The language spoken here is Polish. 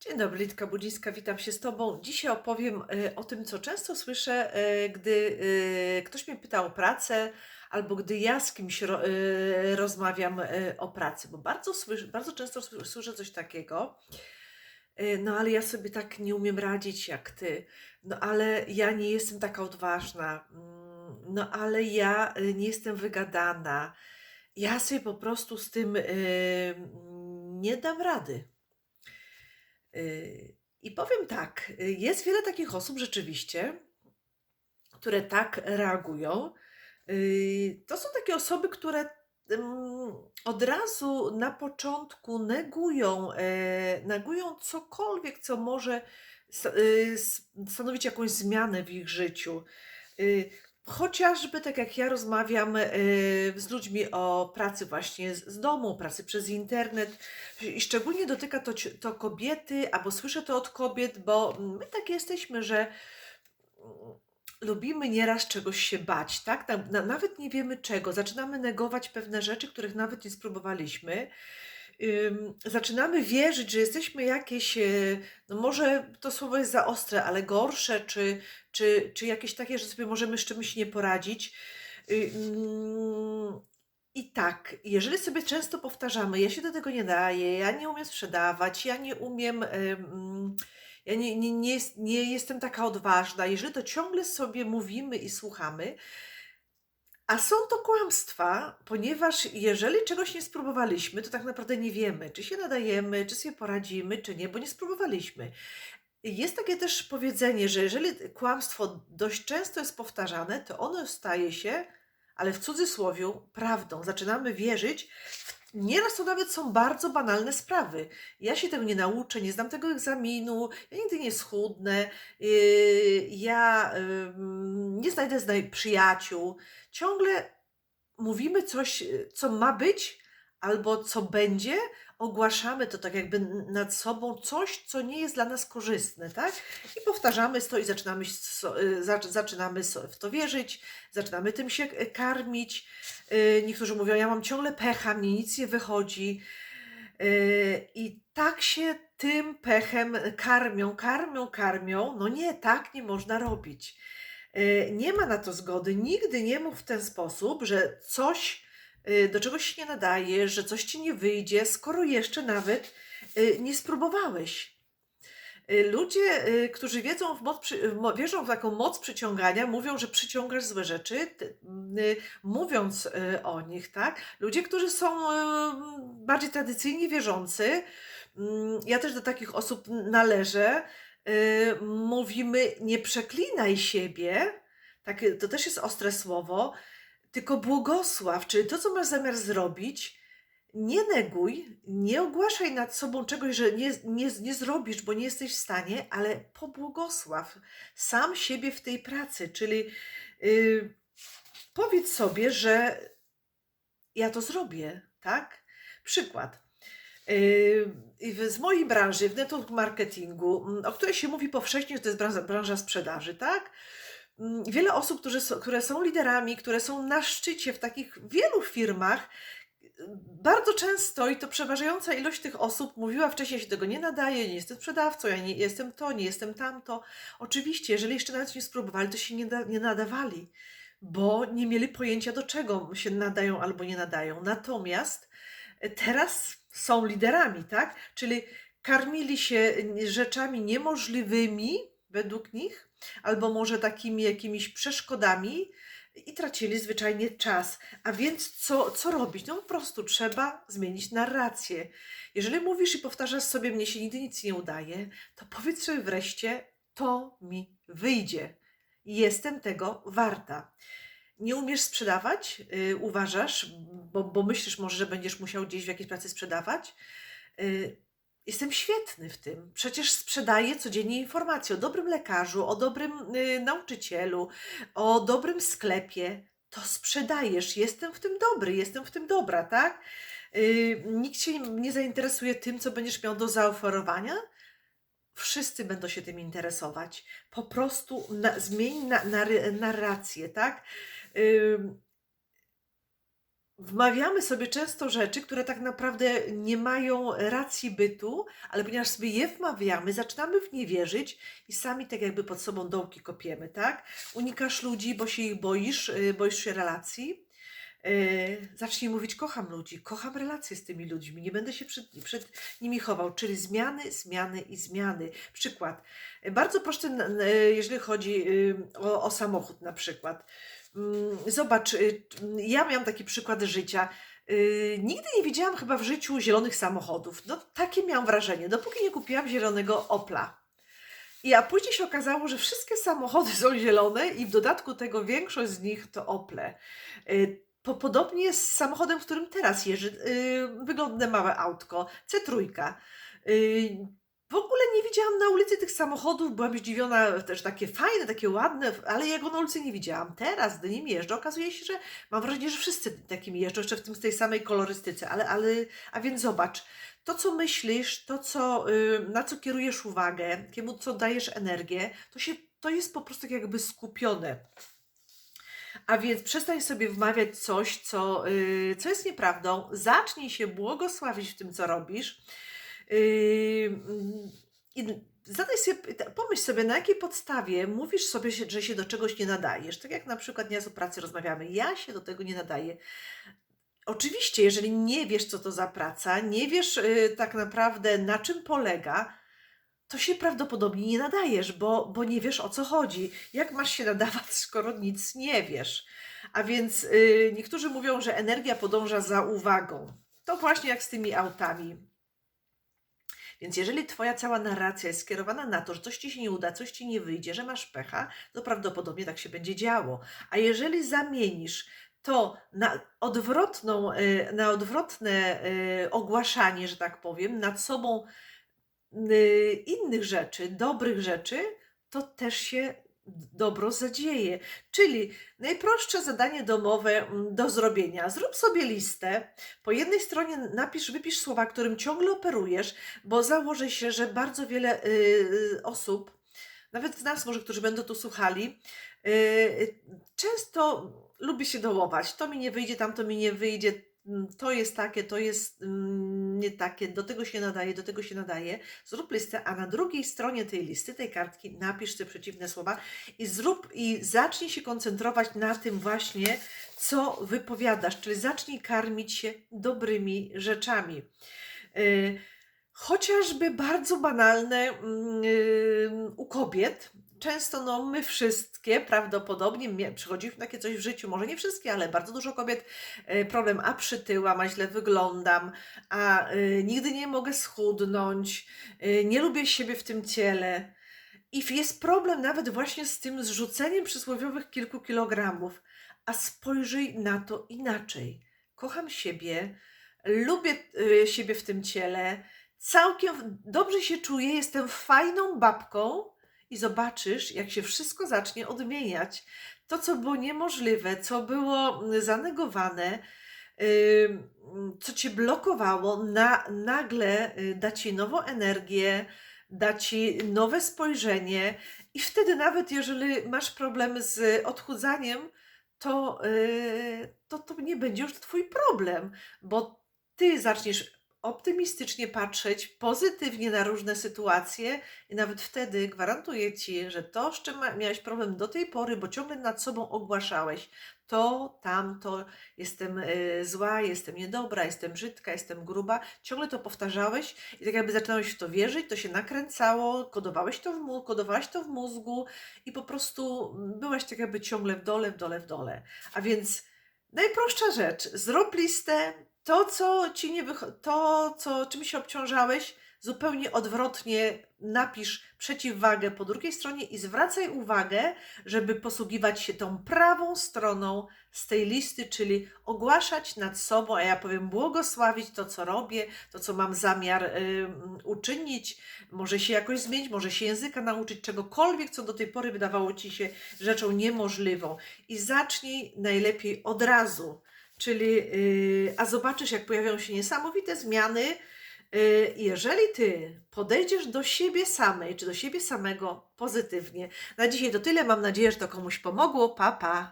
Dzień dobry, Litka Budzińska, witam się z Tobą. Dzisiaj opowiem e, o tym, co często słyszę, e, gdy e, ktoś mnie pyta o pracę, albo gdy ja z kimś ro, rozmawiam o pracy, bo bardzo, słysz, bardzo często sły- słyszę coś takiego, no ale ja sobie tak nie umiem radzić jak Ty, no ale ja nie jestem taka odważna, mm, no ale ja nie jestem wygadana, ja sobie po prostu z tym nie dam rady. Y, I powiem tak, jest wiele takich osób rzeczywiście, które tak reagują. Y, To są takie osoby, które ym, od razu na początku negują, e, negują cokolwiek, co może y, stanowić jakąś zmianę w ich życiu. Chociażby tak jak ja rozmawiam y, z ludźmi o pracy właśnie z domu, pracy przez internet, i szczególnie dotyka to, to kobiety, albo słyszę to od kobiet, bo my tak jesteśmy, że lubimy nieraz czegoś się bać, tak? Na, na, nawet nie wiemy czego. Zaczynamy negować pewne rzeczy, których nawet nie spróbowaliśmy. Zaczynamy wierzyć, że jesteśmy jakieś, e, no może to słowo jest za ostre, ale gorsze, czy, czy, czy jakieś takie, że sobie możemy z czymś nie poradzić. Y, I tak, jeżeli sobie często powtarzamy, ja się do tego nie daję, ja nie umiem sprzedawać, ja nie umiem, em, ja nie, nie, nie, nie jestem taka odważna, jeżeli to ciągle sobie mówimy i słuchamy, a są to kłamstwa, ponieważ jeżeli czegoś nie spróbowaliśmy, to tak naprawdę nie wiemy, czy się nadajemy, czy sobie poradzimy, czy nie, bo nie spróbowaliśmy. Jest takie też powiedzenie, że jeżeli kłamstwo dość często jest powtarzane, to ono staje się, ale w cudzysłowie, prawdą. Zaczynamy wierzyć. w- Nieraz to nawet są bardzo banalne sprawy. Ja się tego nie nauczę, nie zdam tego egzaminu, ja nigdy nie schudnę, yy, ja ym, nie znajdę znaj- przyjaciół. Ciągle mówimy coś, co ma być, albo co będzie, ogłaszamy to tak jakby nad sobą coś, co nie jest dla nas korzystne, tak? I powtarzamy to i zaczynamy, y, zac- zaczynamy w to wierzyć, zaczynamy tym się y, karmić. Y, Niektórzy mówią, ja mam ciągle pecha, mnie nic nie wychodzi. I tak się tym pechem karmią, karmią, karmią. No nie, tak nie można robić. Nie ma na to zgody. Nigdy nie mów w ten sposób, że coś do czegoś się nie nadaje, że coś ci nie wyjdzie, skoro jeszcze nawet y, nie spróbowałeś. Y, Ludzie, y, którzy wiedzą w moc, wierzą w taką moc przyciągania, mówią, że przyciągasz złe rzeczy, y, mówiąc y, o nich, tak? Ludzie, którzy są y, bardziej tradycyjnie wierzący, mm, ja też do takich osób należę, y, mówimy nie przeklinaj siebie, takie, to też jest ostre słowo, tylko błogosław, czyli to, co masz zamiar zrobić, nie neguj, nie ogłaszaj nad sobą czegoś, że nie, nie, nie zrobisz, bo nie jesteś w stanie, ale pobłogosław sam siebie w tej pracy, czyli y, powiedz sobie, że ja to zrobię, tak? Przykład. Yy, Z mojej branży, w network marketingu, mm, o której się mówi powszechnie, że to jest branża, branża sprzedaży, tak? Mm, Wiele osób, którzy, są- które są liderami, które są na szczycie w takich wielu firmach, bardzo często i to przeważająca ilość tych osób mówiła wcześniej, się tego nie nadaje, nie jestem sprzedawcą, ja nie jestem to, nie jestem tamto. Oczywiście, jeżeli jeszcze nawet nie spróbowali, to się nie, da, nie nadawali, bo nie mieli pojęcia do czego się nadają albo nie nadają. Natomiast e, teraz są liderami, tak? Czyli karmili się rzeczami niemożliwymi według nich, albo może takimi jakimiś przeszkodami i tracili zwyczajnie czas. A więc co, co robić? No po prostu trzeba zmienić narrację. Jeżeli mówisz i powtarzasz sobie, mnie się nigdy nic nie udaje, to powiedz sobie wreszcie, to mi wyjdzie. Jestem tego warta. Nie umiesz sprzedawać, yy, uważasz, bo, bo myślisz może, że będziesz musiał gdzieś w jakiejś pracy sprzedawać. Yy, jestem świetny w tym. Przecież sprzedaję codziennie informacje o dobrym lekarzu, o dobrym yy, nauczycielu, o dobrym sklepie. To sprzedajesz. Jestem w tym dobry, jestem w tym dobra, tak? Yy, nikt się nie zainteresuje tym, co będziesz miał do zaoferowania. Wszyscy będą się tym interesować. Po prostu na, zmień na, nary- narrację, tak? Ym, wmawiamy sobie często rzeczy, które tak naprawdę nie mają racji bytu, ale ponieważ sobie je wmawiamy, zaczynamy w nie wierzyć i sami tak jakby pod sobą dołki kopiemy, tak? Unikasz ludzi, bo się ich boisz, y, boisz się relacji. Yy, zacznij mówić, kocham ludzi, kocham relacje z tymi ludźmi, nie będę się przed, przed nimi chował, czyli zmiany, zmiany i zmiany. Przykład, bardzo prosty, jeżeli chodzi yy, o, o samochód na przykład. Mm, Zobacz, yy, ja miałam taki przykład życia. Yy, nigdy nie widziałam chyba w życiu zielonych samochodów. No takie miałam wrażenie, dopóki nie kupiłam zielonego Opla. I a później się okazało, że wszystkie samochody są zielone i w dodatku tego większość z nich to Ople. Y, Po, podobnie jest z samochodem, w którym teraz jeżdżę. Y, Wygląda małe autko, C3. W ogóle nie widziałam na ulicy tych samochodów, byłam zdziwiona, też takie fajne, takie ładne, ale ja go na ulicy nie widziałam. Teraz, gdy nim jeżdżę, okazuje się, że mam wrażenie, że wszyscy takimi jeżdżą, jeszcze w tym, z tej samej kolorystyce, ale, ale, a więc zobacz, to co myślisz, to co, y, na co kierujesz uwagę, kiemu co dajesz energię, to, się, to jest po prostu tak jakby skupione. A więc przestań sobie wmawiać coś, co, y, co jest nieprawdą. Zacznij się błogosławić w tym, co robisz. Yy, mm, I zadaj sobie, pomyśl sobie, na jakiej podstawie mówisz sobie, że się do czegoś nie nadajesz. Tak jak na przykład nieraz o pracy rozmawiamy. Ja się do tego nie nadaję. Oczywiście, jeżeli nie wiesz, co to za praca, nie wiesz y, tak naprawdę, na czym polega, to się prawdopodobnie nie nadajesz, bo, bo nie wiesz o co chodzi. Jak masz się nadawać, skoro nic nie wiesz? A więc y, niektórzy mówią, że energia podąża za uwagą. To właśnie jak z tymi autami. Więc jeżeli Twoja cała narracja jest skierowana na to, że coś Ci się nie uda, coś Ci nie wyjdzie, że masz pecha, to prawdopodobnie tak się będzie działo. A jeżeli zamienisz to na odwrotną, y, na odwrotne y, ogłaszanie, że tak powiem, nad sobą y, innych rzeczy, dobrych rzeczy, to też się dobro zadzieje. Czyli najprostsze zadanie domowe mm, do zrobienia. Zrób sobie listę. Po jednej stronie napisz, wypisz słowa, którym ciągle operujesz, bo założę się, że bardzo wiele y, y, osób, nawet z nas może, którzy będą tu słuchali, y, często lubi się dołować. To mi nie wyjdzie, tamto mi nie wyjdzie, mm, to jest takie, to jest mm, nie takie, do tego się nadaje, do tego się nadaje. Zrób listę, a na drugiej stronie tej listy, tej kartki, napisz te przeciwne słowa i zrób i zacznij się koncentrować na tym właśnie, co wypowiadasz, czyli zacznij karmić się dobrymi rzeczami. Y, Chociażby bardzo banalne mm, y, u kobiet. Często no, my wszystkie prawdopodobnie przychodzimy takie coś w życiu, może nie wszystkie, ale bardzo dużo kobiet y, problem, a przytyłam, a źle wyglądam, a y, nigdy nie mogę schudnąć, y, nie lubię siebie w tym ciele. I jest problem nawet właśnie z tym zrzuceniem przysłowiowych kilku kilogramów. A spojrzyj na to inaczej. Kocham siebie, lubię y, siebie w tym ciele, całkiem dobrze się czuję, jestem fajną babką i zobaczysz, jak się wszystko zacznie odmieniać. To, co było niemożliwe, co było mm, zanegowane, co cię blokowało, na, nagle y, da ci nową energię, da ci nowe spojrzenie, i wtedy, nawet jeżeli masz problem z odchudzaniem, to, y, to, to nie będzie już twój problem, bo ty zaczniesz optymistycznie patrzeć, pozytywnie na różne sytuacje i nawet wtedy gwarantuję ci, że to, z czym miałeś problem do tej pory, bo ciągle nad sobą ogłaszałeś, to, tamto, jestem y, zła, jestem niedobra, jestem brzydka, jestem gruba, ciągle to powtarzałeś i tak jakby zaczynałeś w to wierzyć, to się nakręcało, kodowałeś to w, kodowałaś to w mózgu i po prostu byłaś tak jakby ciągle w dole, w dole, w dole. A więc najprostsza rzecz, zrób listę, to co ci nie to co czym się obciążałeś, zupełnie odwrotnie napisz przeciwwagę po drugiej stronie i zwracaj uwagę, żeby posługiwać się tą prawą stroną z tej listy, czyli ogłaszać nad sobą, a ja powiem błogosławić to, co robię, to, co mam zamiar ym, uczynić, może się jakoś zmienić, może się języka nauczyć, czegokolwiek, co do tej pory wydawało ci się rzeczą niemożliwą. I zacznij najlepiej od razu. Czyli, yy, a zobaczysz, jak pojawią się niesamowite zmiany. Yy, jeżeli ty podejdziesz do siebie samej, czy do siebie samego pozytywnie. Na dzisiaj to tyle. Mam nadzieję, że to komuś pomogło. Pa, pa.